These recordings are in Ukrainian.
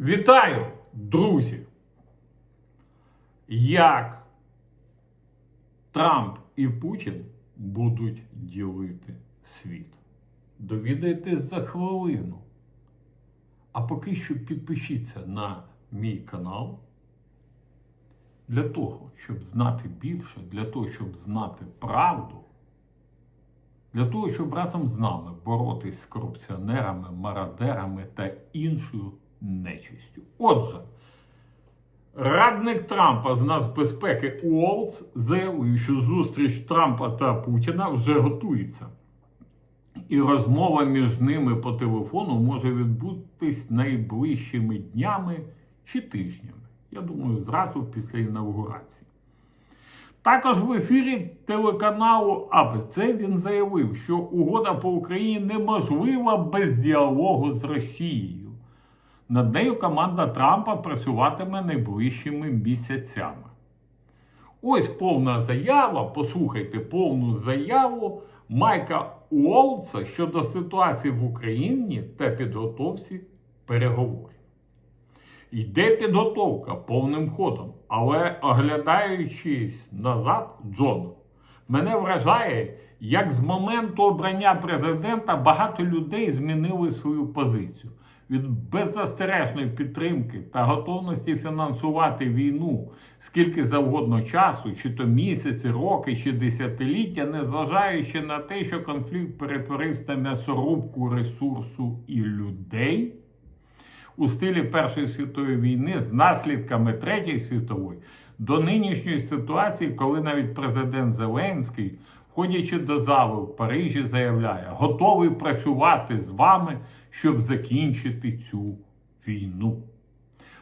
Вітаю, друзі! Як Трамп і Путін будуть ділити світ? Довідайтесь за хвилину. А поки що підпишіться на мій канал для того, щоб знати більше, для того, щоб знати правду, для того, щоб разом з нами боротись з корупціонерами, мародерами та іншою нечистю. Отже, радник Трампа з нацбезпеки Уолтс заявив, що зустріч Трампа та Путіна вже готується. І розмова між ними по телефону може відбутись найближчими днями чи тижнями. Я думаю, зразу після інаугурації. Також в ефірі телеканалу АБЦ він заявив, що угода по Україні неможлива без діалогу з Росією. Над нею команда Трампа працюватиме найближчими місяцями. Ось повна заява. Послухайте повну заяву Майка Уолтса щодо ситуації в Україні та підготовці переговорів. Йде підготовка повним ходом, але оглядаючись назад, Джон, мене вражає, як з моменту обрання президента багато людей змінили свою позицію. Від беззастережної підтримки та готовності фінансувати війну скільки завгодно часу, чи то місяці, роки, чи десятиліття, незважаючи на те, що конфлікт перетворився на м'ясорубку ресурсу і людей у стилі Першої світової війни з наслідками Третьої світової до нинішньої ситуації, коли навіть президент Зеленський, входячи до залу в Парижі, заявляє, готовий працювати з вами, щоб закінчити цю війну.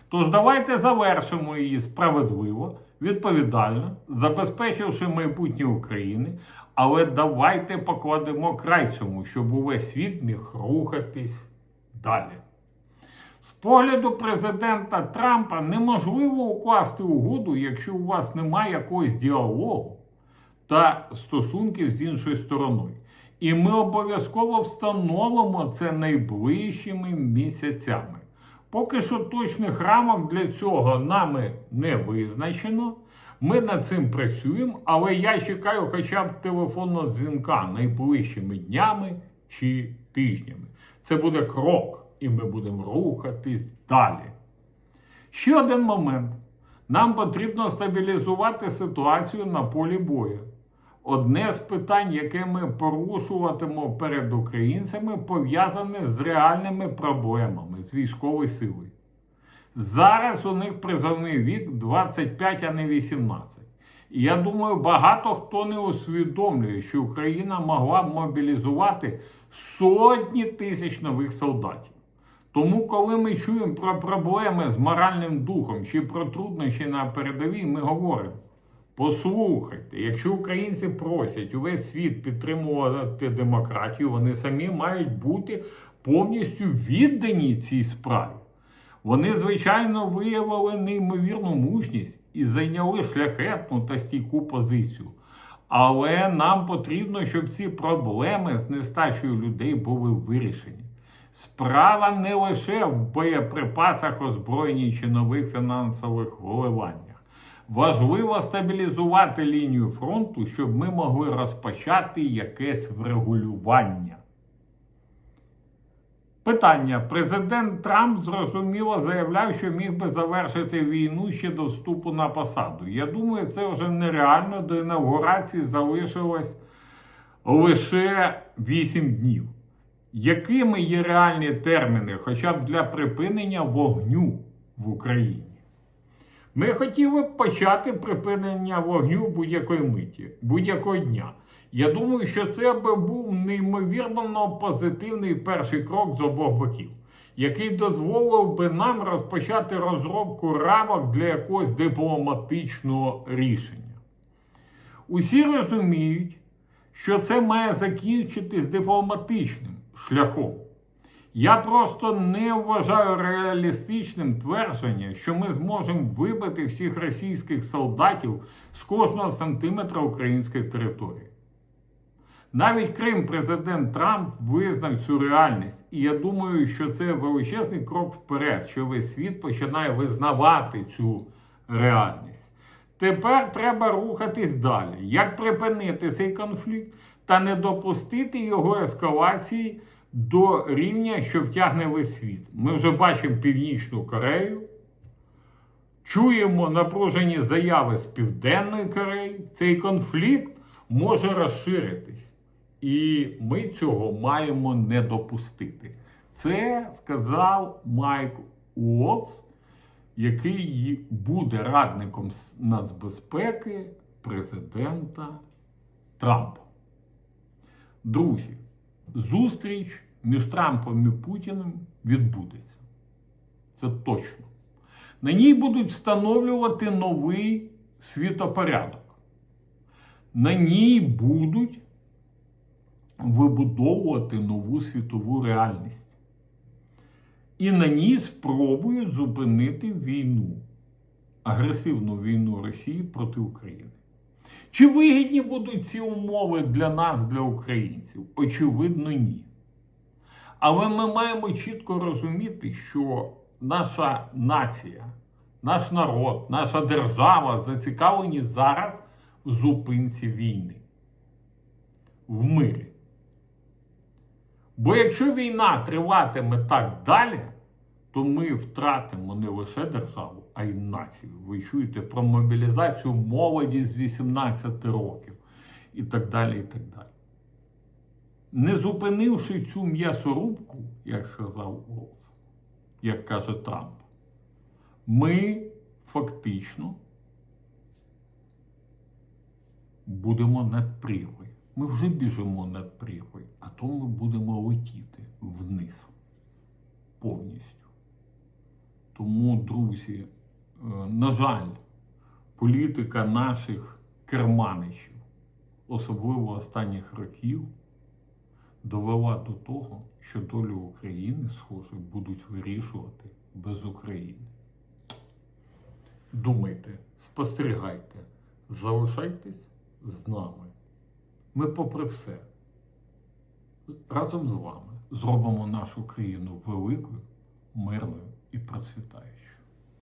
Тож давайте завершимо її справедливо, відповідально, забезпечивши майбутнє України, але давайте покладемо край цьому, щоб увесь світ міг рухатись далі. З погляду президента Трампа неможливо укласти угоду, якщо у вас немає якогось діалогу та стосунків з іншою стороною. І ми обов'язково встановимо це найближчими місяцями. Поки що точних рамок для цього нами не визначено. Ми над цим працюємо, але я чекаю хоча б телефонного дзвінка найближчими днями чи тижнями. Це буде крок і ми будемо рухатись далі. Ще один момент. Нам потрібно стабілізувати ситуацію на полі бою. Одне з питань, яке ми порушуватимо перед українцями, пов'язане з реальними проблемами з військовою силою. Зараз у них призовний вік 25, а не 18. І я думаю, багато хто не усвідомлює, що Україна могла б мобілізувати сотні тисяч нових солдатів. Тому, коли ми чуємо про проблеми з моральним духом чи про труднощі на передовій, ми говоримо: послухайте, якщо українці просять увесь світ підтримувати демократію, вони самі мають бути повністю віддані цій справі. Вони, звичайно, виявили неймовірну мужність і зайняли шляхетну та стійку позицію. Але нам потрібно, щоб ці проблеми з нестачею людей були вирішені. Справа не лише в боєприпасах, озброєнні чи нових фінансових вливаннях. Важливо стабілізувати лінію фронту, щоб ми могли розпочати якесь врегулювання. Питання. Президент Трамп зрозуміло заявляв, що міг би завершити війну ще до вступу на посаду. Я думаю, це вже нереально до інаугурації залишилось лише 8 днів. Якими є реальні терміни хоча б для припинення вогню в Україні? Ми хотіли б почати припинення вогню будь-якої миті, будь-якого дня. Я думаю, що це би був неймовірно позитивний перший крок з обох боків, який дозволив би нам розпочати розробку рамок для якогось дипломатичного рішення. Усі розуміють, що це має закінчитись дипломатичним шляхом. Я просто не вважаю реалістичним твердження, що ми зможемо вибити всіх російських солдатів з кожного сантиметра української території. Навіть Крим президент Трамп визнав цю реальність. І я думаю, що це величезний крок вперед, що весь світ починає визнавати цю реальність. Тепер треба рухатись далі. Як припинити цей конфлікт та не допустити його ескалації до рівня, що втягне весь світ. Ми вже бачимо Північну Корею. Чуємо напружені заяви з Південної Кореї. Цей конфлікт може розширитись. І ми цього маємо не допустити. Це сказав Майк Уотс, який буде радником нацбезпеки президента Трампа. Друзі, зустріч між Трампом і Путіним відбудеться. Це точно. На ній будуть встановлювати новий світопорядок. На ній будуть вибудовувати нову світову реальність. І на ній спробують зупинити війну, агресивну війну Росії проти України. Чи вигідні будуть ці умови для нас, для українців? Очевидно, ні. Але ми маємо чітко розуміти, що наша нація, наш народ, наша держава зацікавлені зараз в зупинці війни, в мирі. Бо якщо війна триватиме так далі, то ми втратимо не лише державу, а й націю. Ви чуєте про мобілізацію молоді з 18 років і так далі. і так далі. Не зупинивши цю м'ясорубку, як сказав Олс, як каже Трамп, ми фактично будемо над прірвою. Ми вже біжимо над прірвою, а то ми будемо летіти вниз повністю. Тому, друзі, на жаль, політика наших керманичів, особливо останніх років, довела до того, що долю України, схоже, будуть вирішувати без України. Думайте, спостерігайте, залишайтесь з нами. Ми, попри все, разом з вами зробимо нашу країну великою, мирною і процвітаючою.